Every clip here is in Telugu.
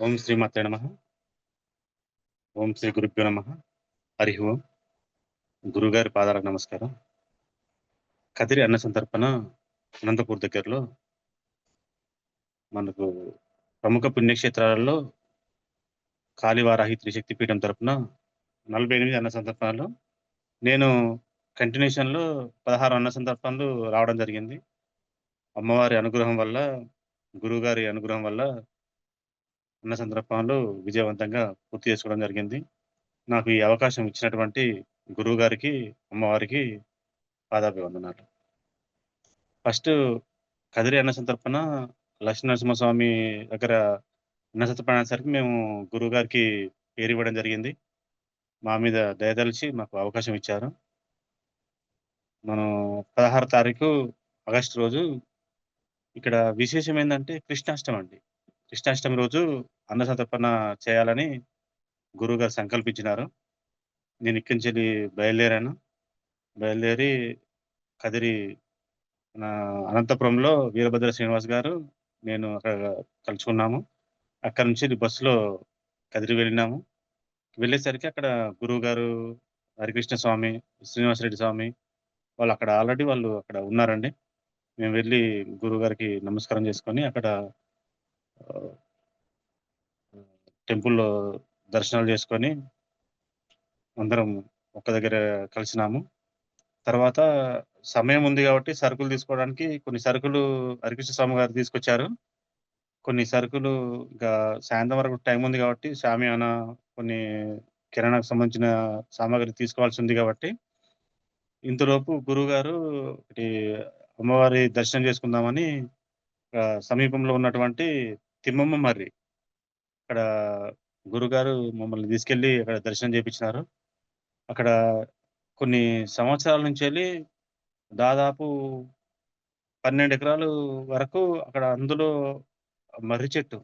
ఓం శ్రీ మాత్రే నమ. ఓం శ్రీ గురుభ్యో నమ. హరి ఓం. గురుగారి పాదాలకు నమస్కారం. కదిరి అన్న సంతర్పణ అనంతపూర్ దగ్గరలో మనకు ప్రముఖ పుణ్యక్షేత్రాలలో కాళీవారాహి త్రిశక్తి పీఠం తరపున నలభై ఎనిమిది అన్న సందర్భాలు నేను కంటిన్యూషన్లో పదహారు అన్న సందర్భాలు రావడం జరిగింది. అమ్మవారి అనుగ్రహం వల్ల గురువుగారి అనుగ్రహం వల్ల అన్న సందర్భాలు విజయవంతంగా పూర్తి చేసుకోవడం జరిగింది. నాకు ఈ అవకాశం ఇచ్చినటువంటి గురువు గారికి అమ్మవారికి పాదాభివందనాలు. ఫస్ట్ కదిరి అన్న సందర్భన లక్ష్మీనరసింహస్వామి దగ్గర అన్న మేము గురువు గారికి పేరు ఇవ్వడం జరిగింది. మా మీద దయదలిచి మాకు అవకాశం ఇచ్చారు. మనం పదహారు తారీఖు ఆగస్టు రోజు ఇక్కడ విశేషం ఏంటంటే కృష్ణాష్టమి అండి. కృష్ణాష్టమి రోజు అన్న సంతర్పణ చేయాలని గురువుగారు సంకల్పించినారు. నేను ఇక్కడి నుంచి బయలుదేరాను. బయలుదేరి కదిరి అనంతపురంలో వీరభద్ర శ్రీనివాస్ గారు నేను అక్కడ కలుసుకున్నాము. అక్కడ నుంచి బస్సులో కదిరి వెళ్ళినాము. వెళ్ళేసరికి అక్కడ గురువు గారు హరికృష్ణ స్వామి శ్రీనివాసరెడ్డి స్వామి వాళ్ళు అక్కడ ఆల్రెడీ వాళ్ళు అక్కడ ఉన్నారండి. మేము వెళ్ళి గురువు గారికి నమస్కారం చేసుకొని అక్కడ టెంపుల్లో దర్శనాలు చేసుకొని అందరం ఒక దగ్గర కలిసినాము. తర్వాత సమయం ఉంది కాబట్టి సరుకులు తీసుకోవడానికి కొన్ని సరుకులు హరికృష్ణ స్వామి గారు తీసుకొచ్చారు. కొన్ని సరుకులు ఇంకా సాయంత్రం వరకు టైం ఉంది కాబట్టి స్వామి అన్న కొన్ని కిరాణాకు సంబంధించిన సామాగ్రి తీసుకోవాల్సి ఉంది కాబట్టి ఇంతలోపు గురువు గారు ఒకటి అమ్మవారి దర్శనం చేసుకుందామని సమీపంలో ఉన్నటువంటి తిమ్మమ్మ మర్రి అక్కడ గురుగారు మమ్మల్ని తీసుకెళ్ళి అక్కడ దర్శనం చేయించినారు అక్కడ కొన్ని సంవత్సరాల నుంచి వెళ్ళి దాదాపు పన్నెండు ఎకరాలు వరకు అక్కడ అందులో మర్రి చెట్టు.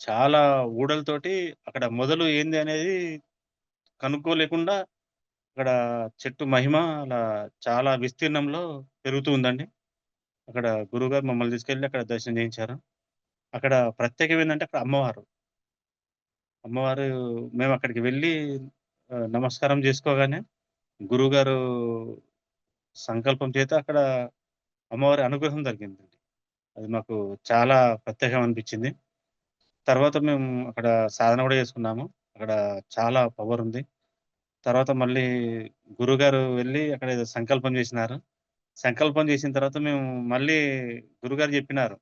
చాలా ఊడలతోటి అక్కడ మొదలు ఏంది అనేది కనుక్కోలేకుండా అక్కడ చెట్టు మహిమ అలా చాలా విస్తీర్ణంలో పెరుగుతూ ఉందండి అక్కడ గురువుగారు మమ్మల్ని తీసుకెళ్ళి అక్కడ దర్శనం చేయించారు. అక్కడ ప్రత్యేకం ఏంటంటే అక్కడ అమ్మవారు. అమ్మవారు మేము అక్కడికి వెళ్ళి నమస్కారం చేసుకోగానే గురువుగారు సంకల్పం చేత అక్కడ అమ్మవారి అనుగ్రహం జరిగిందండి. అది మాకు చాలా ప్రత్యేకం అనిపించింది. తర్వాత మేము అక్కడ సాధన కూడా చేసుకున్నాము. అక్కడ చాలా పవర్ ఉంది. తర్వాత మళ్ళీ గురుగారు వెళ్ళి అక్కడ ఏదో సంకల్పం చేసినారు. సంకల్పం చేసిన తర్వాత మేము మళ్ళీ గురుగారు చెప్పినారు.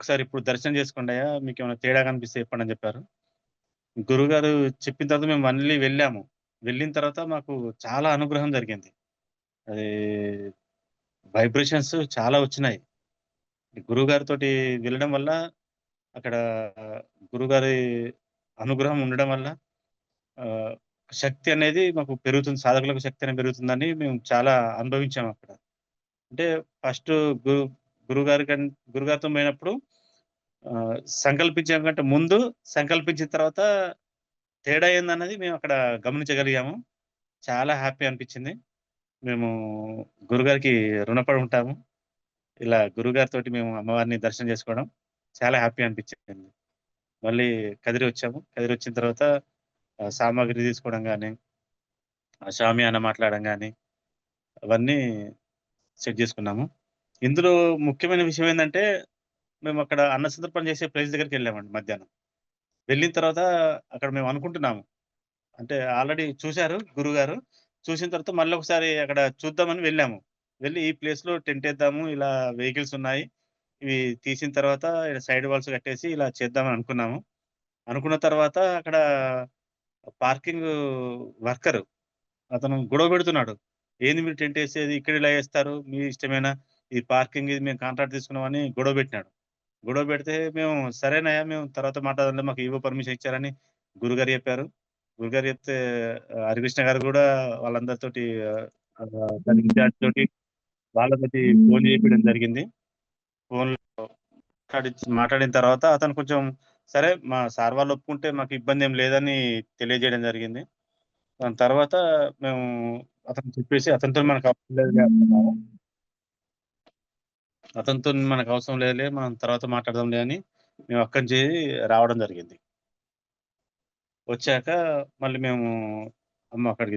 ఒకసారి ఇప్పుడు దర్శనం చేసుకోండి అయ్యా మీకు ఏమైనా తేడా కనిపిస్తే చెప్పండి అని చెప్పారు. గురుగారు చెప్పిన తర్వాత మేము మళ్ళీ వెళ్ళాము. వెళ్ళిన తర్వాత మాకు చాలా అనుగ్రహం జరిగింది. అది వైబ్రేషన్స్ చాలా వచ్చినాయి. గురుగారితో వెళ్ళడం వల్ల అక్కడ గురుగారి అనుగ్రహం ఉండడం వల్ల శక్తి అనేది మాకు పెరుగుతుంది సాధకులకు శక్తి అనేది పెరుగుతుందని మేము చాలా అనుభవించాము అక్కడ. అంటే ఫస్ట్ గురు గురుగారి గురుగారితో పోయినప్పుడు సంకల్పించే కంటే ముందు సంకల్పించిన తర్వాత తేడా ఏందన్నది మేము అక్కడ గమనించగలిగాము. చాలా హ్యాపీ అనిపించింది. మేము గురుగారికి రుణపడి ఉంటాము. ఇలా గురుగారితో మేము అమ్మవారిని దర్శనం చేసుకోవడం చాలా హ్యాపీ అనిపించింది. మళ్ళీ కదిరి వచ్చాము. కదిరి వచ్చిన తర్వాత సామాగ్రి తీసుకోవడం కానీ షామియాన మాట్లాడడం కానీ అవన్నీ సెట్ చేసుకున్నాము. ఇందులో ముఖ్యమైన విషయం ఏంటంటే మేము అక్కడ అన్న సందర్పణ చేసే ప్లేస్ దగ్గరికి వెళ్ళామండి మధ్యాహ్నం. వెళ్ళిన తర్వాత అక్కడ మేము అనుకుంటున్నాము. అంటే ఆల్రెడీ చూశారు గురుగారు. చూసిన తర్వాత మళ్ళీ ఒకసారి అక్కడ చూద్దామని వెళ్ళాము. వెళ్ళి ఈ ప్లేస్లో టెంట్ వేద్దాము ఇలా వెహికల్స్ ఉన్నాయి. ఇవి తీసిన తర్వాత సైడ్ వాల్స్ కట్టేసి ఇలా చేద్దామని అనుకున్నాము. అనుకున్న తర్వాత అక్కడ పార్కింగ్ వర్కర్ అతను గొడవ పెడుతున్నాడు. ఏంది మీరు టెంట్ వేసేది? ఇక్కడ ఇలా వేస్తారు? మీ ఇష్టమైన? ఇది పార్కింగ్ ఇది మేము కాంట్రాక్ట్ తీసుకున్నామని గొడవ పెట్టినాడు. గొడవ పెడితే మేము సరేనయ్యా మేము తర్వాత మాట్లాడాలి మాకు ఈవో పర్మిషన్ ఇచ్చారని గురుగారు చెప్పారు. గురుగారు చెప్తే హరికృష్ణ గారు కూడా వాళ్ళందరితోటి తోటి వాళ్ళతోటి ఫోన్ చేయడం జరిగింది ఫోన్లో మాట్లాడిన తర్వాత అతను కొంచెం సరే మా సార్ వాళ్ళు ఒప్పుకుంటే మాకు ఇబ్బంది ఏం లేదని తెలియజేయడం జరిగింది. దాని తర్వాత మేము అతను చెప్పేసి అతనితోని మనకు అవసరం లేదు అతనితో మనకు అవసరం లేదులే మనం తర్వాత మాట్లాడదాంలే అని మేము అక్కడి నుంచి రావడం జరిగింది. వచ్చాక మళ్ళీ మేము అమ్మ అక్కడికి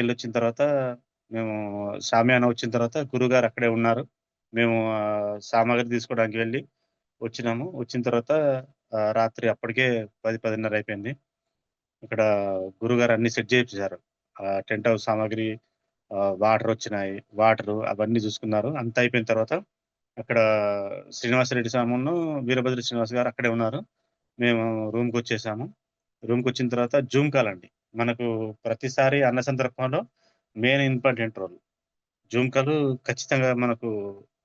వెళ్ళి వచ్చిన తర్వాత మేము సామ్యాన వచ్చిన తర్వాత గురుగారు అక్కడే ఉన్నారు. మేము సామాగ్రి తీసుకోవడానికి వెళ్ళి వచ్చినాము. వచ్చిన తర్వాత రాత్రి అప్పటికే పది పదిన్నర అయిపోయింది. ఇక్కడ గురుగారు అన్ని సెట్ చేయించారు టెంట్ హౌస్ సామాగ్రి వాటర్ వచ్చినాయి. వాటర్ అవన్నీ చూసుకున్నారు. అంత అయిపోయిన తర్వాత అక్కడ శ్రీనివాసరెడ్డి స్వామును, వీరభద్ర శ్రీనివాస్ గారు అక్కడే ఉన్నారు. మేము రూమ్కు వచ్చేసాము రూమ్కి వచ్చిన తర్వాత జూమ్ కాల్ అండి. మనకు ప్రతిసారి అన్న సందర్భంలో main important role. Zoom call ఖచ్చితంగా మనకు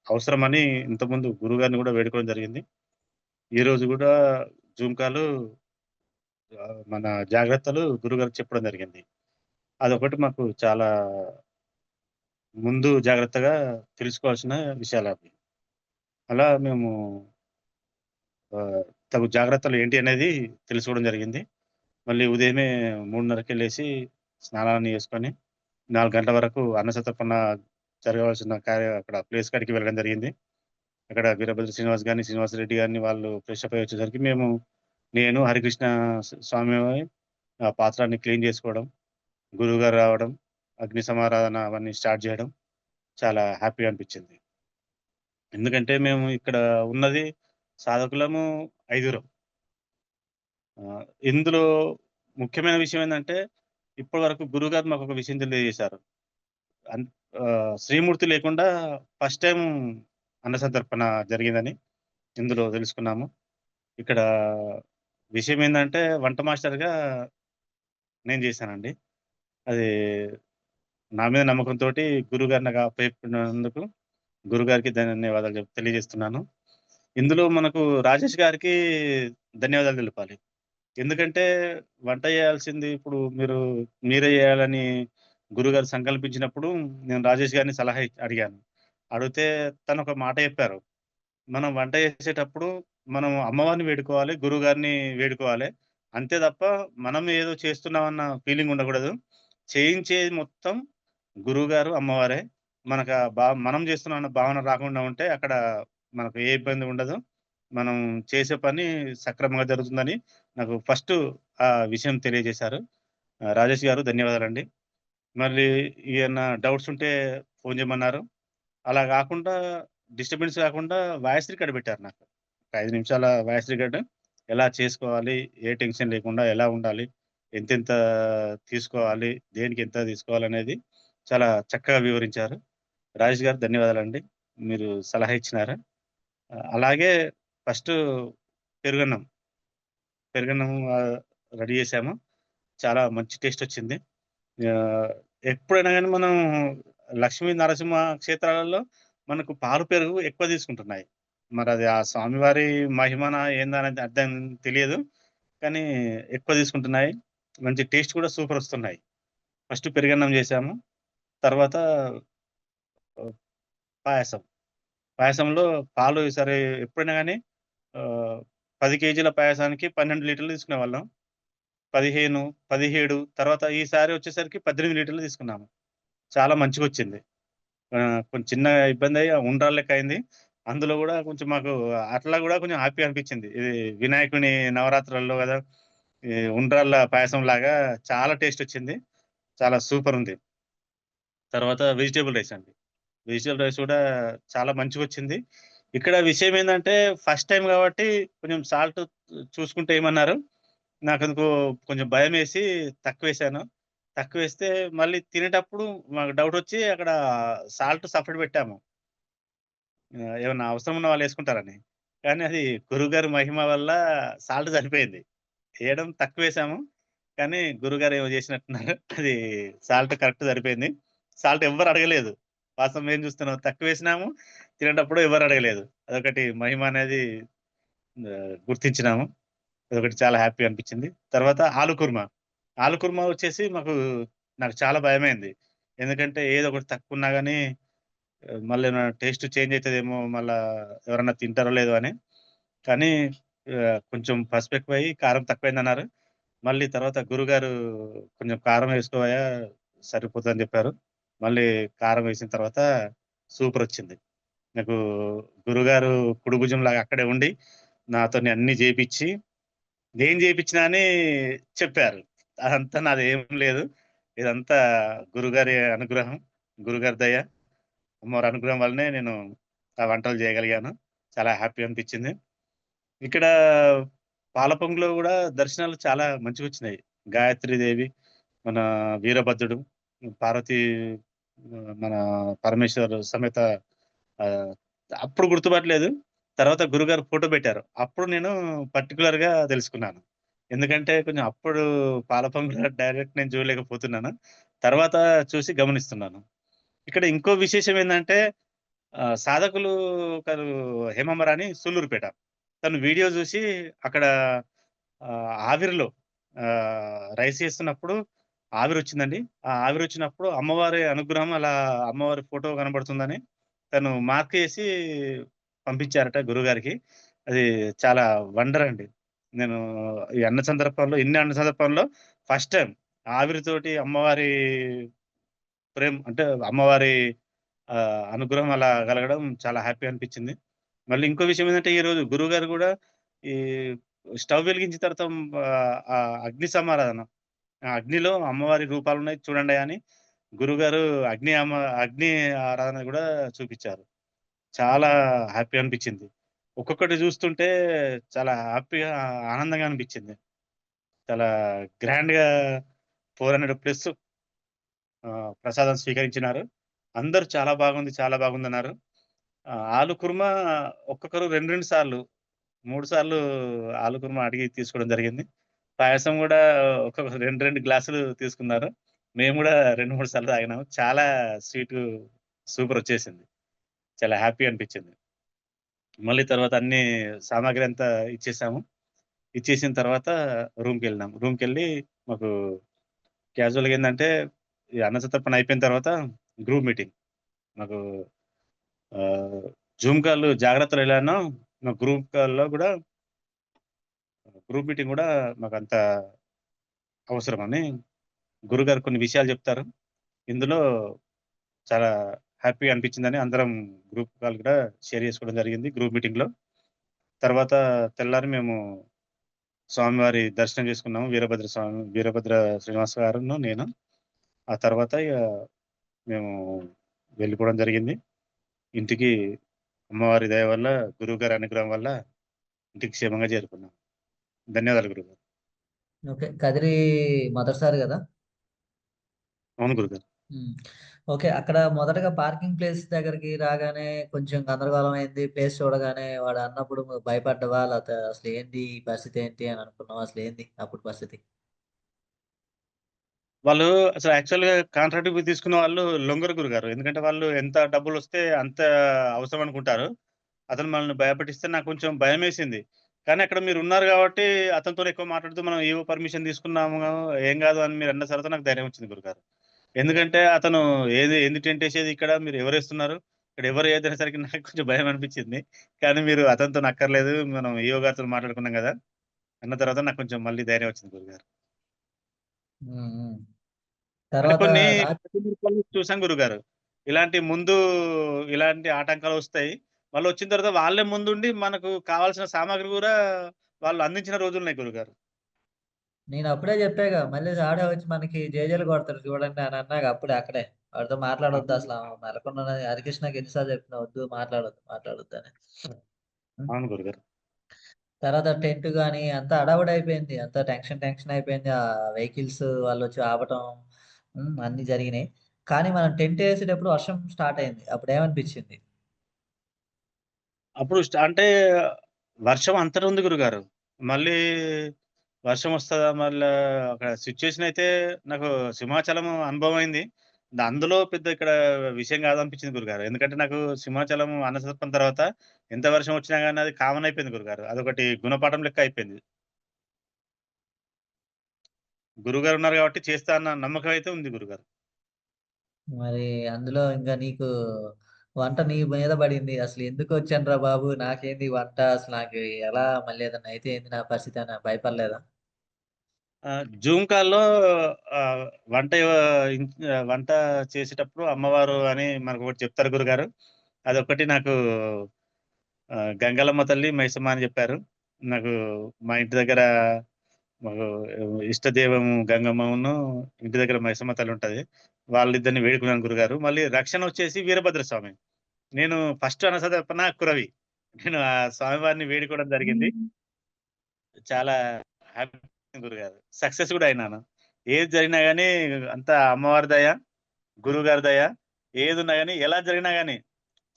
అవసరమని ఇంతకుముందు గురుగారిని కూడా వేడుకోవడం జరిగింది. ఈరోజు కూడా జూమ్ కాల్ మన జాగ్రత్తలు గురుగారు చెప్పడం జరిగింది. అదొకటి మాకు చాలా ముందు జాగ్రత్తగా తెలుసుకోవాల్సిన విషయాలవి. అలా మేము తగు జాగ్రత్తలు ఏంటి అనేది తెలుసుకోవడం జరిగింది. మళ్ళీ ఉదయమే 3:30కే లేసి స్నానాన్ని చేసుకొని నాలుగు గంటల వరకు అన్నసతర్పణ జరగవలసిన కార్య అక్కడ ప్లేస్ కాడికి వెళ్ళడం జరిగింది. అక్కడ వీరభద్ర శ్రీనివాస్ గారిని, శ్రీనివాసరెడ్డి గారిని వాళ్ళు ఫ్రెష్ అప్ అయ్యి వచ్చేసరికి మేము నేను, హరికృష్ణ స్వామి ఆ పాత్రాన్ని క్లీన్ చేసుకోవడం, గురువుగారు రావడం, అగ్ని సమారాధన అవన్నీ స్టార్ట్ చేయడం చాలా హ్యాపీగా అనిపించింది. ఎందుకంటే మేము ఇక్కడ ఉన్నది సాధకులము ఐదుగురం. ఇందులో ముఖ్యమైన విషయం ఏంటంటే ఇప్పటి వరకు గురుగారు మాకు ఒక విషయం తెలియజేశారు. అన్ శ్రీమూర్తి లేకుండా ఫస్ట్ టైం అన్న సంతర్పణ జరిగిందని ఇందులో తెలుసుకున్నాము. ఇక్కడ విషయం ఏంటంటే వంట మాస్టర్‌గా నేను చేశానండి. అది నా మీద నమ్మకంతో గురుగారిని నాకు గురుగారికి ధన్యవాదాలు తెలియజేస్తున్నాను. ఇందులో మనకు రాజేష్ గారికి ధన్యవాదాలు తెలపాలి. ఎందుకంటే వంట చేయాల్సింది ఇప్పుడు మీరు మీరే చేయాలని గురుగారు సంకల్పించినప్పుడు నేను రాజేష్ గారిని సలహా అడిగాను. అడిగితే తనొక మాట చెప్పారు. మనం వంట చేసేటప్పుడు మనం అమ్మవారిని వేడుకోవాలి, గురుగారిని వేడుకోవాలి. అంతే తప్ప మనం ఏదో చేస్తున్నామన్న ఫీలింగ్ ఉండకూడదు. చేయించేది మొత్తం గురువుగారు, అమ్మవారే. మనకు ఆ మనం చేస్తున్నామన్న భావన రాకుండా ఉంటే అక్కడ మనకు ఏ ఇబ్బంది ఉండదు. మనం చేసే పని సక్రమంగా జరుగుతుందని నాకు ఫస్ట్ ఆ విషయం తెలియజేశారు. రాజేష్ గారు ధన్యవాదాలండి. మళ్ళీ ఏమన్నా డౌట్స్ ఉంటే ఫోన్ చేయమన్నారు. అలా కాకుండా డిస్టర్బెన్స్ కాకుండా వాయిస్ రికార్డ్ పెట్టారు నాకు. ఒక ఐదు నిమిషాల వాయిస్ రికార్డ్ ఎలా చేసుకోవాలి, ఏ టెన్షన్ లేకుండా ఎలా ఉండాలి, ఎంతెంత తీసుకోవాలి, దేనికి ఎంత తీసుకోవాలనేది చాలా చక్కగా వివరించారు. రాజేష్ గారు ధన్యవాదాలండి. మీరు సలహా ఇచ్చినారా అలాగే ఫస్ట్ పెరుగన్నం. పెరుగన్నం రెడీ చేసాము చాలా మంచి టేస్ట్ వచ్చింది. ఎప్పుడైనా కానీ మనం లక్ష్మీ నరసింహ క్షేత్రాలలో మనకు పాలు, పెరుగు ఎక్కువ తీసుకుంటున్నాయి. మరి అది ఆ స్వామివారి మహిమన ఏందనేది అర్థం తెలియదు. కానీ ఎక్కువ తీసుకుంటున్నాయి. మంచి టేస్ట్ కూడా సూపర్ వస్తున్నాయి. ఫస్ట్ పెరుగన్నం చేసాము తర్వాత పాయసం. పాయసంలో పాలు సరే ఎప్పుడైనా కానీ పది కేజీల పాయసానికి 12 లీటర్లు తీసుకునే వాళ్ళం పదిహేను పదిహేడు తర్వాత ఈసారి వచ్చేసరికి 18 లీటర్లు తీసుకున్నాము. చాలా మంచిగా వచ్చింది కొంచెం చిన్న ఇబ్బందయ్యి ఉండ్రాలు లెక్క అయింది. అందులో కూడా కొంచెం మాకు అట్లా కూడా కొంచెం హ్యాపీ అనిపించింది. ఇది వినాయకుని నవరాత్రులలో కదా ఈ ఉండ్రాళ్ళ పాయసంలాగా చాలా టేస్ట్ వచ్చింది. చాలా సూపర్ ఉంది. తర్వాత వెజిటేబుల్ రైస్ అండి. విజువల్ రైస్ కూడా చాలా మంచిగా వచ్చింది ఇక్కడ విషయం ఏంటంటే ఫస్ట్ టైం కాబట్టి కొంచెం సాల్ట్ చూసుకుంటే ఏమన్నారు. నాకు అందుకు కొంచెం భయం వేసి తక్కువ వేసాను తక్కువ వేస్తే మళ్ళీ తినేటప్పుడు మాకు డౌట్ వచ్చి అక్కడ సాల్ట్ సపరేట్ పెట్టాము. ఏమన్నా అవసరం ఉన్న వాళ్ళు వేసుకుంటారని కానీ అది గురుగారి మహిమ వల్ల సాల్ట్ సరిపోయింది. తక్కువ వేసాము కానీ గురుగారు ఏమో చేసినట్టున్నారు. అది సాల్ట్ కరెక్ట్ సరిపోయింది. సాల్ట్ ఎవ్వరు అడగలేదు. వాస్తవం చూస్తున్నావు చూస్తున్నాం. తక్కువేసినాము. తినేటప్పుడు ఎవరు అడగలేదు. అదొకటి మహిమ అనేది గుర్తించినాము. అదొకటి చాలా హ్యాపీ అనిపించింది. తర్వాత ఆలు కుర్మా. ఆలు కుర్మా వచ్చేసి మాకు నాకు చాలా భయమైంది. ఎందుకంటే ఏదో ఒకటి తక్కువ ఉన్నా కానీ మళ్ళీ ఏమైనా టేస్ట్ చేంజ్ అవుతుందేమో మళ్ళా ఎవరన్నా తింటారో లేదో అని. కానీ కొంచెం పసుపు ఎక్కువయ్యి, కారం తక్కువైందన్నారు. మళ్ళీ తర్వాత గురుగారు కొంచెం కారం వేసుకోవయా సరిపోతుందని చెప్పారు. మళ్ళీ కారం వేసిన తర్వాత సూపర్ వచ్చింది. నాకు గురుగారు కుడుభుజం లాగా అక్కడే ఉండి, నాతోని అన్ని చేపించి నేను చేయించినా అని చెప్పారు. అదంతా నాదేం లేదు. ఇదంతా గురుగారి అనుగ్రహం, గురుగారి దయ, అమ్మవారి అనుగ్రహం వల్లనే నేను ఆ వంటలు చేయగలిగాను. చాలా హ్యాపీ అనిపించింది. ఇక్కడ పాలపొంగులో కూడా దర్శనాలు చాలా మంచిగా వచ్చినాయి. గాయత్రి గాయత్రీదేవి, మన వీరభద్రుడు, పార్వతీ మన పరమేశ్వర్ సమేత అప్పుడు గుర్తుపట్టలేదు. తర్వాత గురుగారు ఫోటో పెట్టారు. అప్పుడు నేను పర్టిక్యులర్‌గా తెలుసుకున్నాను. ఎందుకంటే కొంచెం అప్పుడు పాలపంగుల డైరెక్ట్ నేను చూడలేకపోతున్నాను. తర్వాత చూసి గమనిస్తున్నాను. ఇక్కడ ఇంకో విశేషం ఏంటంటే సాధకులు ఒకరు హేమమరాని సూళ్ళూరుపేట. తను వీడియో చూసి అక్కడ ఆవిరిలో రైస్ చేస్తున్నప్పుడు ఆవిరి వచ్చిందండి ఆ ఆవిరి వచ్చినప్పుడు అమ్మవారి అనుగ్రహం అలా అమ్మవారి ఫోటో కనబడుతుందని తను మార్క్ చేసి పంపించారట గురుగారికి అది చాలా వండర్ అండి. నేను ఈ అన్న సందర్భంలో ఇన్ని అన్న సందర్భంలో ఫస్ట్ టైం ఆవిరితోటి అమ్మవారి ప్రేమ అంటే అమ్మవారి అనుగ్రహం అలా కలగడం చాలా హ్యాపీ అనిపించింది మళ్ళీ ఇంకో విషయం ఏంటంటే ఈరోజు గురువుగారు కూడా ఈ స్టవ్ వెలిగించిన తర్వాత ఆ అగ్ని సమారాధన. అగ్నిలో అమ్మవారి రూపాలు ఉన్నాయి చూడండి అని గురుగారు అగ్ని అమ్మ అగ్ని ఆరాధన కూడా చూపించారు చాలా హ్యాపీ అనిపించింది ఒక్కొక్కటి చూస్తుంటే చాలా హ్యాపీగా ఆనందంగా అనిపించింది చాలా గ్రాండ్‌గా 400 ప్లస్ ప్రసాదం స్వీకరించినారు. అందరూ చాలా బాగుంది, చాలా బాగుంది అన్నారు ఆలు కుర్మా ఒక్కొక్కరు 2, 2 సార్లు, మూడు సార్లు ఆలు కుర్మా అడిగి తీసుకోవడం జరిగింది. పాయసం కూడా ఒక రెండు రెండు గ్లాసులు తీసుకున్నారు. మేము కూడా రెండు మూడు సార్లు తాగినాము. చాలా సీటు సూపర్ వచ్చేసింది చాలా హ్యాపీ అనిపించింది మళ్ళీ తర్వాత అన్ని సామాగ్రి అంతా ఇచ్చేసాము. ఇచ్చేసిన తర్వాత రూమ్కి వెళ్ళినాం రూమ్కి వెళ్ళి మాకు క్యాజువల్‌గా ఏంటంటే ఈ అన్న అయిపోయిన తర్వాత గ్రూప్ మీటింగ్. మాకు జూమ్ కాల్ జాగ్రత్తలు ఎలానో మా గ్రూప్ కాల్‌లో కూడా గ్రూప్ మీటింగ్ కూడా మాకు అంత అవసరం అవసరమని గురుగారు కొన్ని విషయాలు చెప్తారు ఇందులో చాలా హ్యాపీగా అనిపించిందని అందరం గ్రూప్ కాల్ కూడా షేర్ చేసుకోవడం జరిగింది గ్రూప్ మీటింగ్‌లో. తర్వాత తెల్లారి మేము స్వామివారి దర్శనం చేసుకున్నాము. వీరభద్ర స్వామి వీరభద్ర శ్రీనివాస్ గారును, నేను. ఆ తర్వాత మేము వెళ్ళిపోవడం జరిగింది. ఇంటికి అమ్మవారి దయ వల్ల, గురువుగారి అనుగ్రహం వల్ల ఇంటికి క్షేమంగా చేరుకున్నాం. ధన్యవాదాలు గురుగారు. ఓకే. కదిరి మొదటిసారి గదా? అవును గురుగారు. ఓకే. అక్కడ మొదటగా పార్కింగ్ ప్లేస్ దగ్గరికి రాగానే కొంచెం గందరగోళం అయింది. ప్లేస్ చూడగానే వాడు అన్నప్పుడు భయపడ్డావా? లేతే అసలేంది ఈ పరిస్థితి ఏంటి అని అనుకున్నావా? అసలేంది అప్పుడు పరిస్థితి? వాళ్ళు అసలు యాక్చువల్‌గా కాంట్రాక్ట్‌కి తీసుకున్న వాళ్ళు లొంగరు గురుగారు. ఎందుకంటే వాళ్ళు ఎంత డబ్బులొస్తే అంత అవసరం అనుకుంటారు. అతను మనల్ని భయపెట్టిస్తే నాకు కొంచెం భయమేసింది. కానీ అక్కడ మీరున్నారు గాబట్టి అతనితోని ఎక్కువ మాట్లాడుతూ మనం ఈవో పర్మిషన్ తీసుకున్నాము. ఏం గాదు అని మీరన్న తర్వాత నాకు ధైర్యం వచ్చింది గురుగారు. ఎందుకంటే అతను ఏది ఏంది టెంట్ ఏసేది ఇక్కడ మీరు ఎవరేస్తున్నారు? ఇక్కడ ఎవరు ఏదనేసరికి నాకు కొంచెం భయం అనిపిచ్చింది. కానీ మీరు అతనితోని అక్కర్లేదు. మనం ఈవో గారితోని మాట్లాడుకున్నాం గదా! అన్న తర్వాత నాకు కొంచెం మళ్ళీ ధైర్యం వచ్చింది గురుగారు. కొన్ని చూసాం గురుగారు. ఇలాంటి ముందు ఇలాంటి ఆటంకాలొస్తాయి. వాళ్ళొచ్చిన తర్వాత వాళ్ళే ముందుండి మనకు కావాల్సిన సామాగ్రి గూడా వాళ్ళు అందించిన రోజులున్నాయి గురుగారు. నేనప్పుడే జెప్పాగా మళ్ళీ ఆడే వచ్చి మనకి జేజేలు కొడతాడు చూడండి అని అన్నాగా అప్పుడే అక్కడే. వాడితో మాట్లాడొద్దు. అసల మెలకువన్న హరికృష్ణకి ఎన్ని సార్లు చెప్పినా వద్దు మాట్లాడొద్దు, మాట్లాడొద్దని. హ్మ్. అవును గురుగారు. తర్వాత టెంట్ గాని అంతా హడావుడి అయిపోయింది. అంతా టెన్షన్, టెన్షన్ అయిపోయింది. ఆ వెహికల్స్ వాళ్ళొచ్చి ఆపటం హ్మ్. అన్నీ జరిగినాయి. కానీ మనం టెంట్ ఏసేటప్పుడు వర్షం స్టార్ట్ అయింది. అప్పుడేమనిపించింది? అప్పుడు స్ట అంటే వర్షం అంతట ఉంది గురుగారు. మళ్ళీ వర్షం వస్తదా? మళ్ళా అక్కడ సిట్యుయేషన్ అయితే నాకు సింహాచలం అనుభవం అయింది. ద అందులో పెద్ద ఇక్కడ విషయం కాదనిపించింది గురుగారు. ఎందుకంటే నాకు సింహాచలం అన్నసత్రం తర్వాత ఎంత వర్షం వచ్చినా గాని అది కామన్ అయిపోయింది గురుగారు. అదొకటి గుణపాఠం లెక్క అయిపోయింది. గురువుగారు ఉన్నారు కాబట్టి చేస్తా అన్న నమ్మకం అయితే ఉంది గురుగారు. మరి అందులో ఇంక నీకు వంట నీ మీద పడింది. అసలు ఎందుకు వచ్చాను రా బాబు! నాకేంది వంట అసలు నాకు ఎలా మళ్ళీ ఏదన్నా అయితే ఏంది నా పరిస్థితి అని భయపడలేదా? జూమ్ కాల్‌లో వంట వంట చేసేటప్పుడు అమ్మవారు అని మనకొకటి చెప్తారు గురుగారు. అదొకటి నాకు గంగలమ్మ తల్లి, మైసమ్మ అని చెప్పారు. నాకు మా ఇంటి దగ్గర మాకు ఇష్టదైవం గంగమ్మను, ఇంటి దగ్గర మైసమ్మ తల్లి ఉంటుంది వాళ్ళిద్దరిని వేడుకున్నాను గురుగారు. మళ్ళీ రక్షణ వచ్చేసి వీరభద్ర స్వామి. నేను ఫస్ట్ అనసదప్పన కురవి. నేను ఆ స్వామివారిని వేడుకోవడం జరిగింది. చాలా హ్యాపీ గురుగారు. సక్సెస్ కూడా అయినాను. ఏది జరిగినా కానీ అంతా అమ్మవారి దయ, గురువుగారి దయ, ఏదున్నా కానీ ఎలా జరిగినా కానీ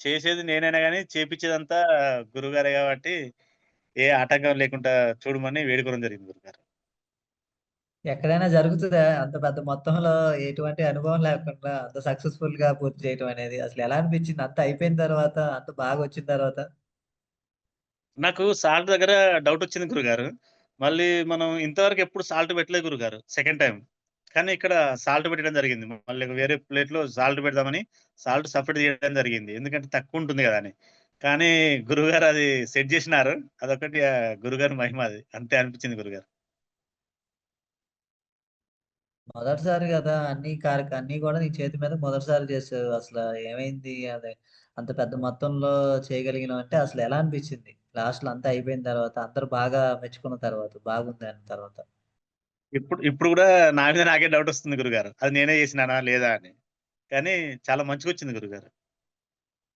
చేసేది నేనైనా కానీ చేపించేదంతా గురుగారే కాబట్టి ఏ ఆటంకం లేకుండా చూడమని వేడుకోవడం జరిగింది గురుగారు. ఎక్కడైనా జరుగుతుందా అంత పెద్ద మొత్తంలో ఎటువంటి అనుభవం లేకుండా అంత సక్సెస్‌ఫుల్‌గా పూర్తి చేయటం అనేది అసలు ఎలా అనిపించింది? అంత అయిపోయిన తర్వాత, అంత బాగా వచ్చిన తర్వాత? నాకు సాల్ట్ దగ్గర డౌట్ వచ్చింది గురుగారు. మళ్ళీ మనం ఇంతవరకు ఎప్పుడు సాల్ట్ పెట్టలేదు గురుగారు. సెకండ్ టైం కానీ ఇక్కడ సాల్ట్ పెట్టడం జరిగింది. మళ్ళీ వేరే ప్లేట్‌లో సాల్ట్ పెడదామని సాల్ట్ సపరేట్ చేయడం జరిగింది. ఎందుకంటే తక్కువ ఉంటుంది కదా అని. కానీ గురుగారు అది సెట్ చేసినారు అదొకటి ఆహ్, మహిమ అది. అంతే అనిపించింది గురుగారు. మొదటిసారి గదా! అన్ని కార్యక అన్నీ గూడా నీ చేతి మీద మొదటిసారి చేసావు. అసల ఏమైంది? అదే అంత పెద్ద మొత్తంలో చేయగలిగినావంటే అసలు ఎలా అనిపించింది? లాస్ట్‌లో అంతా అయిపోయిన తర్వాత, అందరూ బాగా మెచ్చుకున్న తర్వాత, బాగుంది అన్న తర్వాత? ఇప్పుడు ఇప్పుడు గూడా నా మీద నాకే డౌటొస్తుంది గురుగారు. అది నేనే జేసినానా లేదా అని. కానీ చాలా మంచిగొచ్చింది గురుగారు.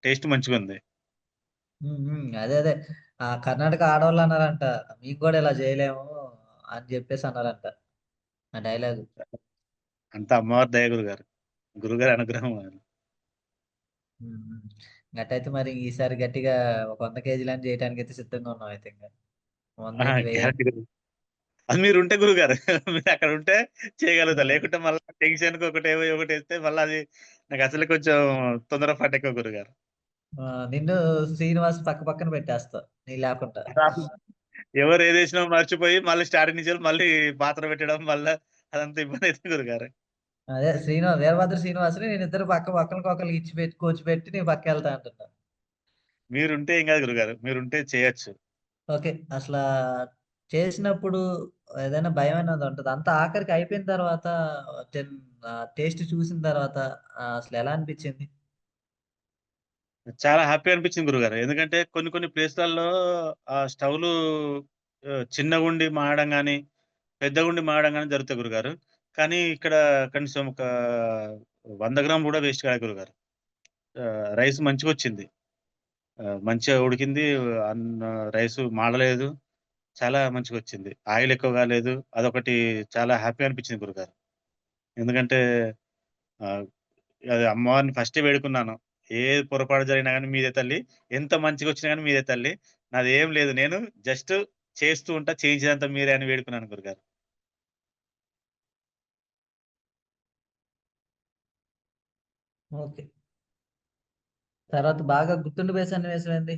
టేస్ట్. హ్మ్. హ్మ్. అదే అదే. ఆ కర్ణాటక ఆడోళ్ళన్నారంట. మేము గూడా ఇలా జేయలేము అని జెప్పేసి అన్నారంట. ఆ డైలాగు. అంతా అమ్మవారి దయ గురుగారు. గురువుగారి అనుగ్రహం. అట్టయితే మరి ఈసారి గట్టిగా ఒక 100 కేజీలని జేయటానికైతే సిద్ధంగా ఉన్నావయితే ఇంగ. ఆ! వందేంది వెయ్యని. గ్యారంటీ గురు అది మీరుంటే గురుగారు. మీరక్కడుంటే చేయగలుగుతా. లేకుంటే మళ్ళా టెన్షన్‌కి ఒకటేమో ఒకటేస్తే మళ్ళా అది నాకసలే కొంచెం తొందర పట్టెక్కువ గురుగారు. నిన్ను శ్రీనివాస్ పక్క పక్కన పెట్టేస్తా. నీకు లేకుండా. ఎవరు ఏదేసినా మర్చిపోయి మళ్ళీ స్టార్టింగ్ నుంచి మళ్ళీ పాత్ర పెట్టడం మళ్ళా అదంతా ఇబ్బందయితుంది గురుగారు. అదే శ్రీను వీరభద్ర శ్రీనివాస్‌ని నేనిద్దరు పక్క ఒకళ్ళకొకళ్ళకి ఇచ్చి పెట్టి కూర్చోబెట్టి నీ పక్కెళ్తా అంటున్నా. మీరుంటే ఏం గాదు గురుగారు. మీరుంటే చేయొచ్చు. ఓకే. అసలా చేసినప్పుడు ఏదైనా భయమనేది ఉంటదా? అంతా ఆఖరికి అయిపోయిన తర్వాత టేస్ట్ చూసిన తర్వాత ఆహ్, అసలెలా అనిపిచ్చింది? చాలా హ్యాపీ అనిపించింది గురుగారు. ఎందుకంటే కొన్ని కొన్ని ప్లేస్‌లలో ఆ స్టవ్‌లు చిన్నగుండి మాడడం గాని, పెద్దగుండి మాడడం గాని జరుగుతాయి గురుగారు. కానీ ఇక్కడ కనీసం ఒక వంద గ్రాములు కూడా వేస్ట్ కాయగూరు గురుగారు. రైస్ మంచిగా వచ్చింది మంచిగా ఉడికింది. అన్న రైస్ మాడలేదు. చాలా మంచిగా వచ్చింది ఆయిల్ ఎక్కువ కాలేదు. అదొకటి చాలా హ్యాపీ అనిపించింది గురుగారు. ఎందుకంటే అది అమ్మవారిని ఫస్ట్ వేడుకున్నాను. ఏ పొరపాటు జరిగినా కానీ మీదే తల్లి. ఎంత మంచిగా వచ్చినా కానీ మీదే తల్లి. నాదేం లేదు. నేను జస్ట్ చేస్తూ ఉంటా. చేయించినంత మీరే అని వేడుకున్నాను గురుగారు. ఓకే. తర్వాత బాగా గుర్తుండిపోయే సన్నివేశం ఏంది?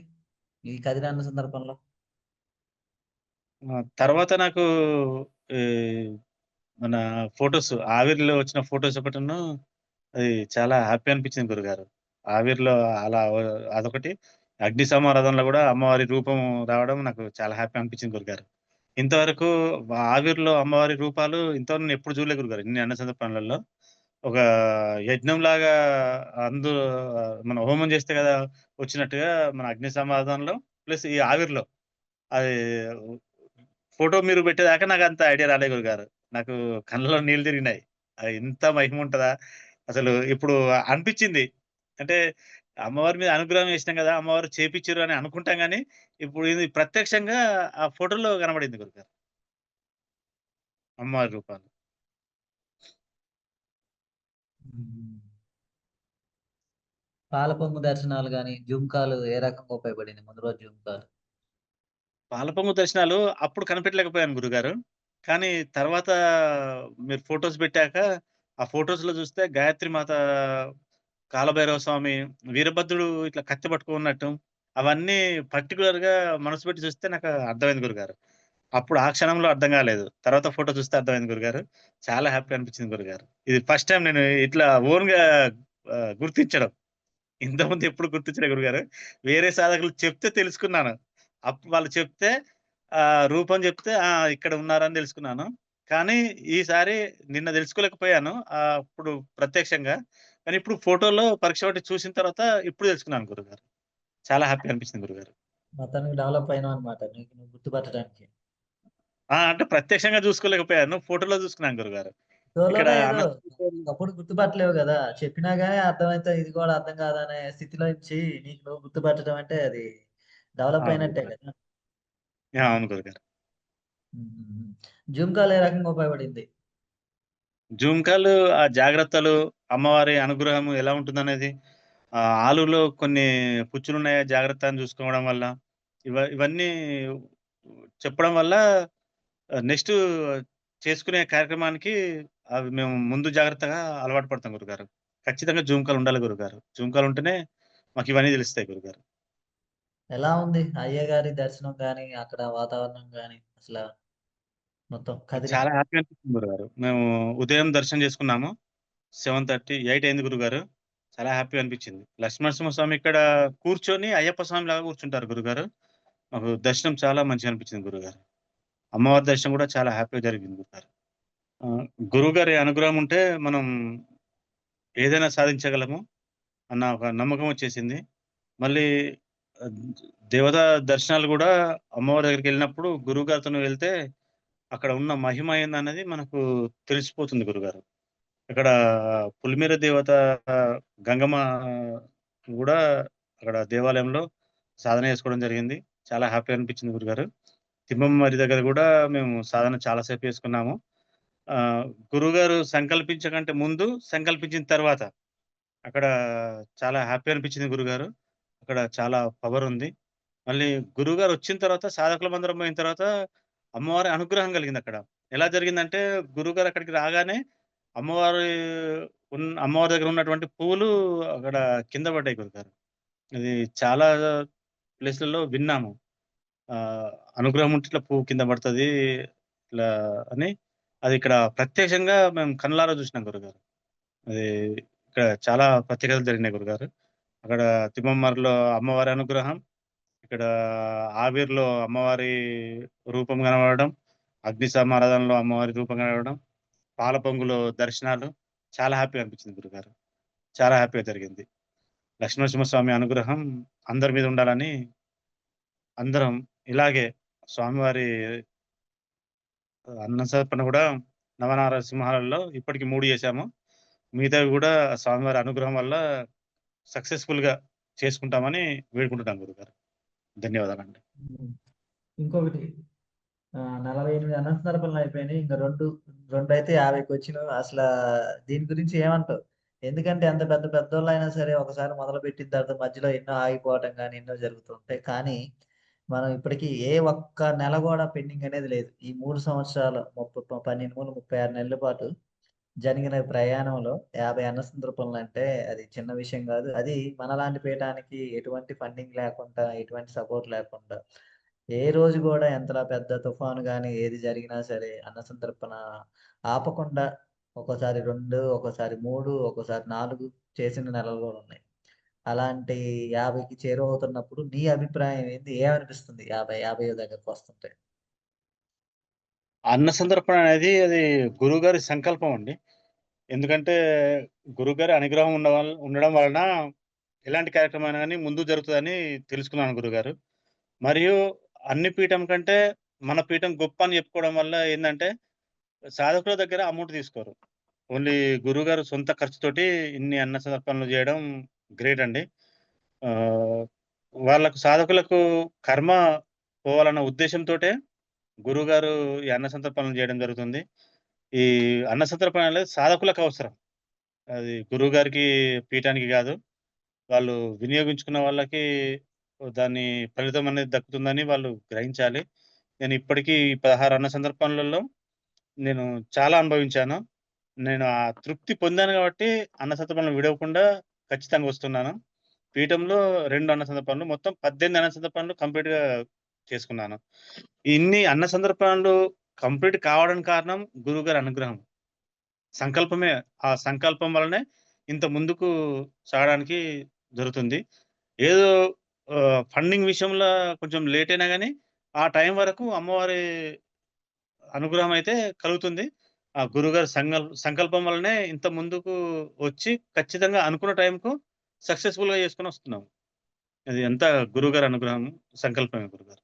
ఈ కదిరాన్న సందర్భంలో? తర్వాత నాకు ఈ మన ఫొటోస్ ఆవిరిలో వచ్చిన ఫొటోస్ ఒకటును అది చాలా హ్యాపీ అనిపించింది గురుగారు. ఆవిరిలో అలా అదొకటి. అగ్ని సమారాధనలో కూడా అమ్మవారి రూపం రావడం నాకు చాలా హ్యాపీ అనిపించింది గురుగారు. ఇంతవరకు ఆవిరిలో అమ్మవారి రూపాలు ఇంతవరకు ఎప్పుడు చూడలే గురుగారు. ఇన్ని అన్న సందర్భాలలో. ఒక యజ్ఞంలాగా అందు మనం హోమం చేస్తే కదా వచ్చినట్టుగా మన అగ్ని సమాధానంలో ప్లస్ ఈ ఆవిరిలో అది ఫోటో మీరు పెట్టేదాకా నాకు అంత ఐడియా రాలేదు గురుగారు. నాకు కళ్ళలో నీళ్ళు తిరిగినాయి. అది ఎంత మహిమ ఉంటుందా అసలు ఇప్పుడు అనిపించింది అంటే అమ్మవారి మీద అనుగ్రహం చేసినాం కదా అమ్మవారు చేపిచ్చిర్రు అని అనుకుంటాం కానీ ఇప్పుడు ఇది ప్రత్యక్షంగా ఆ ఫోటోలో కనబడింది గురుగారు. అమ్మవారి రూపాలు. పాలపొంగు దర్శనాలు కానీ జుంకాలు ఏ రకంగా ఉపయోగపడింది ముందు రోజు జుంకాలు? పాలపొంగు దర్శనాలు అప్పుడు కనిపెట్టలేకపోయాను గురుగారు. కానీ తర్వాత మీరు ఫొటోస్ పెట్టాక, ఆ ఫొటోస్లో చూస్తే గాయత్రి మాత, కాలభైరవ స్వామి, వీరభద్రుడు ఇట్లా కత్తి పట్టుకున్నట్టు అవన్నీ పర్టిక్యులర్‌గా మనసు పెట్టి చూస్తే నాకు అర్థమైంది గురుగారు. అప్పుడు ఆ క్షణంలో అర్థం కాలేదు. తర్వాత ఫోటో చూస్తే అర్థమైంది గురుగారు. చాలా హ్యాపీ అనిపించింది గురుగారు. ఇది ఫస్ట్ టైం నేను ఇట్లా ఓన్‌గా గా గుర్తించడం. ఇంతకుముందు ఎప్పుడు గుర్తించలే గురుగారు. వేరే సాధకులు చెప్తే తెలుసుకున్నాను. అప్పుడు వాళ్ళు చెప్తే ఆ రూపం చెప్తే ఆ! ఇక్కడ ఉన్నారని తెలుసుకున్నాను. కానీ ఈసారి నిన్న తెలుసుకోలేకపోయాను. అప్పుడు ప్రత్యక్షంగా. కానీ ఇప్పుడు ఫోటోలో పరీక్ష ఒకటి చూసిన తర్వాత ఇప్పుడు తెలుసుకున్నాను గురుగారు. చాలా హ్యాపీ అనిపించింది గురుగారు. డెవలప్ అయినావన్నమాట. నీకు గుర్తుపట్టడానికి. ఆ! అంటే ప్రత్యక్షంగా చూసుకోలేకపోయాను. ఫోటోలో చూసుకున్నాను గురుగారు. ఇక్కడ ఒకప్పుడు గుర్తుపట్టలేవు గదా! చెప్పినా గాని అర్థమైతే ఇది కూడా అర్థం కాదనే స్థితిలో నుంచి నీకు నువ్వు గుర్తుపట్టడం అంటే అది డెవలప్ అయినట్టే. కదా! అవును గురుగారు. జూమ్ కాల్ ఏ రకంగా ఉపయోగపడింది? జూమ్ కాల్ ఆ జాగ్రత్తలు, అమ్మవారి అనుగ్రహం ఎలా ఉంటుందనేది, ఆలులో కొన్ని పుచ్చులున్నాయా జాగ్రత్త అని చూసుకోవడం వల్ల, ఇవ ఇవన్నీ చెప్పడం వల్ల నెక్స్ట్ చేసుకునే కార్యక్రమానికి అవి మేము ముందు జాగ్రత్తగా అలవాటు పడతాం గురుగారు. ఖచ్చితంగా జూమ్ కాల్ ఉండాలి గురుగారు. జూమ్ కాల్ ఉంటేనే మాకివన్నీ తెలుస్తాయి గురుగారు. ఎలా ఉంది? అయ్యగారి దర్శనం గాని, అక్కడ వాతావరణం గాని అసల మొత్తం చాలా హ్యాపీ అనిపించింది గురుగారు. మేము ఉదయం దర్శనం చేసుకున్నాము. 7:30, 8 అయింది గురుగారు. చాలా హ్యాపీ అనిపించింది. లక్ష్మీనరసింహస్వామి ఇక్కడ కూర్చొని అయ్యప్ప స్వామిలాగా కూర్చుంటారు గురుగారు. మాకు దర్శనం చాలా మంచిగా అనిపించింది గురుగారు. అమ్మవారి దర్శనం కూడా చాలా హ్యాపీగా జరిగింది గురుగారు. ఆహ్, గురువుగారి అనుగ్రహం ఉంటే మనం ఏదైనా సాధించగలము అన్న ఒక నమ్మకం వచ్చేసింది. మళ్ళీ దేవత దేవతా దర్శనాలు కూడా అమ్మవారి దగ్గరికి వెళ్ళినప్పుడు గురువుగారితోని వెళ్తే అక్కడ ఉన్న మహిమ ఏందన్నది మనకు తెలిసిపోతుంది గురుగారు. ఇక్కడ పులిమేర దేవత గంగమ్మ కూడా అక్కడ దేవాలయంలో సాధన చేసుకోవడం జరిగింది. చాలా హ్యాపీ అనిపించింది గురుగారు. తిమ్మమ్మవారి దగ్గర కూడా మేము సాధన చాలాసేపు చేసుకున్నాము. గురువుగారు సంకల్పించకంటే ముందు, సంకల్పించిన తర్వాత అక్కడ చాలా హ్యాపీ అనిపించింది గురుగారు. అక్కడ చాలా పవర్ ఉంది. మళ్ళీ గురువుగారు వచ్చిన తర్వాత సాధకుల మందిరం పోయిన తర్వాత అమ్మవారి అనుగ్రహం కలిగింది అక్కడ ఎలా జరిగిందంటే గురువుగారు అక్కడికి రాగానే అమ్మవారి ఉన్న అమ్మవారి దగ్గర ఉన్నటువంటి పువ్వులు అక్కడ కింద పడ్డాయి గురుగారు. అది చాలా ప్లేస్‌లలో విన్నాము. అనుగ్రహం ఉంటే ఇట్లా పువ్వు కింద పడుతుంది ఇట్లా అని అది ఇక్కడ ప్రత్యక్షంగా మేము కళ్ళారా చూసినాం గురుగారు. అది ఇక్కడ చాలా ప్రత్యేకతలు జరిగినాయి గురుగారు. అక్కడ తిమ్మమ్మర్లో అమ్మవారి అనుగ్రహం, ఇక్కడ ఆవిర్లో అమ్మవారి రూపం కనబడడం, అగ్ని సమారాధనలో అమ్మవారి రూపం కనబడడం, పాల పొంగులో దర్శనాలు చాలా హ్యాపీగా అనిపించింది గురుగారు. చాలా హ్యాపీగా జరిగింది. లక్ష్మీనరసింహస్వామి అనుగ్రహం అందరి మీద ఉండాలని అందరం ఇలాగే స్వామివారి అన్న సమర్పణ కూడా నవనారసింహాలలో ఇప్పటికి మూడు చేశాము. మిగతావి కూడా స్వామివారి అనుగ్రహం వల్ల సక్సెస్ఫుల్గా చేసుకుంటామని వేడుకుంటున్నాం గురుగారు. ధన్యవాదాలండి. ఇంకొకటి ఇంకొకటి ఎనిమిది 48 అన్నసందర్పణలు అయిపోయినాయి. ఇంకా రెండు రెండు అయితే యాభైకి వచ్చినాయి అసలు దీని గురించి ఏమంటావు? ఎందుకంటే ఎంత పెద్ద పెద్దోళ్ళైనా సరే ఒకసారి మొదలు పెట్టిన తర్వాత మధ్యలో ఎన్నో ఆగిపోవటం కానీ ఎన్నో జరుగుతుంటాయి. కానీ మనం ఇప్పటికి ఏ ఒక్క నెల కూడా పెండింగ్ అనేది లేదు. ఈ మూడు సంవత్సరాలు ముప్ప ప 12 36 నెలల పాటు జరిగిన ప్రయాణంలో 50 అంటే అది చిన్న విషయం కాదు అది మనలాంటి పీఠానికి ఎటువంటి ఫండింగ్ లేకుండా, ఎటువంటి సపోర్ట్ లేకుండా, ఏ రోజు కూడా ఎంత పెద్ద తుఫాను కానీ ఏది జరిగినా సరే అన్న అన్నసంతర్పణ ఆపకుండా ఒక్కోసారి రెండు ఒక్కోసారి మూడు ఒక్కోసారి నాలుగు చేసిన నెలలు కూడా ఉన్నాయి. అలాంటి 50కి చేరువవుతున్నప్పుడు నీ అభిప్రాయం ఏంది? ఏమనిపిస్తుంది? 50, 50 దగ్గరకొస్తుంటే? అన్న సందర్పణ అనేది అది గురువుగారి సంకల్పం అండి. ఎందుకంటే గురువుగారి అనుగ్రహం ఉండ ఉండడం వలన ఎలాంటి కార్యక్రమం అయినా కానీ ముందు జరుగుతుందని తెలుసుకున్నాను గురుగారు. మరియు అన్ని పీఠం కంటే మన పీఠం గొప్ప అని చెప్పుకోవడం వల్ల ఏంటంటే సాధకుల దగ్గర అమౌంట్ తీసుకోరు. ఓన్లీ గురువుగారు సొంత ఖర్చుతోటి ఇన్ని అన్న సందర్పణలు చేయడం గ్రేట్ అండి. వాళ్ళకు సాధకులకు కర్మ పోవాలన్న ఉద్దేశంతో గురువుగారు ఈ అన్న సంతర్పణలు చేయడం జరుగుతుంది. ఈ అన్న సంతర్పణ సాధకులకు అవసరం. అది గురువుగారికి, పీఠానికి కాదు వాళ్ళు వినియోగించుకున్న వాళ్ళకి దాని ఫలితం అనేది దక్కుతుందని వాళ్ళు గ్రహించాలి. నేను ఇప్పటికీ 16 అన్న సందర్భాలలో నేను చాలా అనుభవించాను. నేను ఆ తృప్తి పొందాను కాబట్టి అన్న సంతర్పణలు విడవకుండా ఖచ్చితంగా వస్తున్నాను. పీఠంలో రెండు అన్న సందర్పణలు మొత్తం 18 అన్న సందర్పణలు కంప్లీట్‌గా చేసుకున్నాను. ఇన్ని అన్న సందర్పణలు కంప్లీట్ కావడానికి కారణం గురువుగారి అనుగ్రహం. సంకల్పమే. ఆ సంకల్పం వలనే ఇంత ముందుకు సాగడానికి జరుగుతుంది. ఏదో ఫండింగ్ విషయంలో కొంచెం లేట్ అయినా కానీ ఆ టైం వరకు అమ్మవారి అనుగ్రహం అయితే కలుగుతుంది. ఆ గురువుగారి సంకల్ సంకల్పం వల్లనే ఇంత ముందుకు వచ్చి ఖచ్చితంగా అనుకున్న టైంకు సక్సెస్‌ఫుల్‌గా చేసుకొనొస్తున్నాము. అది ఎంత గురువుగారి అనుగ్రహం, సంకల్పమే గురుగారు.